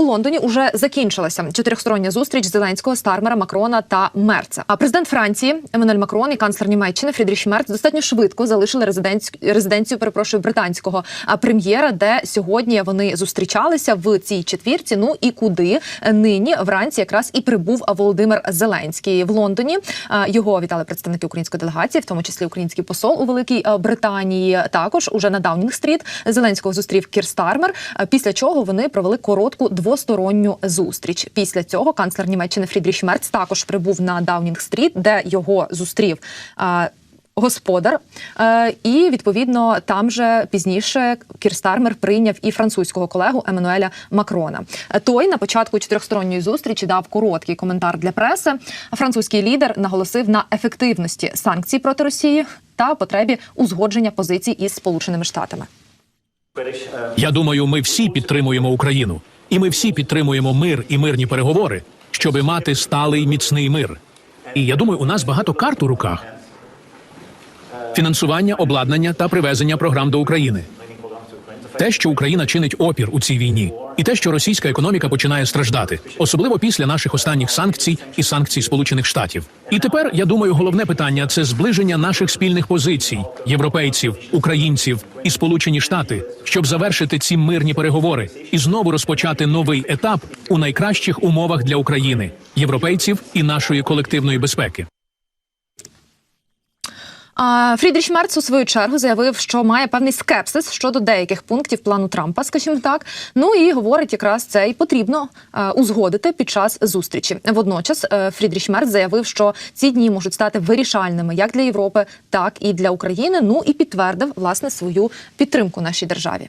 у Лондоні уже закінчилася чотирьохстороння зустріч Зеленського, Стармера, Макрона та Мерца. А президент Франції Еммануель Макрон і канцлер Німеччини Фрідріх Мерц достатньо швидко залишили резиденцію, резиденцію перепрошую британського прем'єра, де сьогодні вони зустрічалися в цій четвірці. Ну і куди нині вранці якраз і прибув Володимир Зеленський в Лондоні. Його вітали представники української делегації, в тому числі український посол у Великій Британії. Також уже на Даунінг-стріт Зеленського зустрів Кір Стармер. Після чого вони провели коротку двосторонню зустріч. Після цього канцлер Німеччини Фрідріх Мерц також прибув на Даунінг-стріт, де його зустрів. Господар, і відповідно там же пізніше Кір Стармер прийняв і французького колегу Еммануеля Макрона. Той на початку чотирьохсторонньої зустрічі дав короткий коментар для преси. Французький лідер наголосив на ефективності санкцій проти Росії та потребі узгодження позицій із Сполученими Штатами. Я думаю, ми всі підтримуємо Україну, і ми всі підтримуємо мир і мирні переговори, щоби мати сталий міцний мир. І я думаю, у нас багато карт у руках: фінансування, обладнання та привезення програм до України. Те, що Україна чинить опір у цій війні, і те, що російська економіка починає страждати, особливо після наших останніх санкцій і санкцій Сполучених Штатів. І тепер я думаю, головне питання це зближення наших спільних позицій європейців, українців і Сполучені Штати, щоб завершити ці мирні переговори і знову розпочати новий етап у найкращих умовах для України, європейців і нашої колективної безпеки. А Фрідріх Мерц у свою чергу заявив, що має певний скепсис щодо деяких пунктів плану Трампа, скажімо так. Ну і говорить, якраз це і потрібно е, узгодити під час зустрічі. Водночас Фрідріш Мерц заявив, що ці дні можуть стати вирішальними як для Європи, так і для України. Ну і підтвердив власне свою підтримку нашій державі.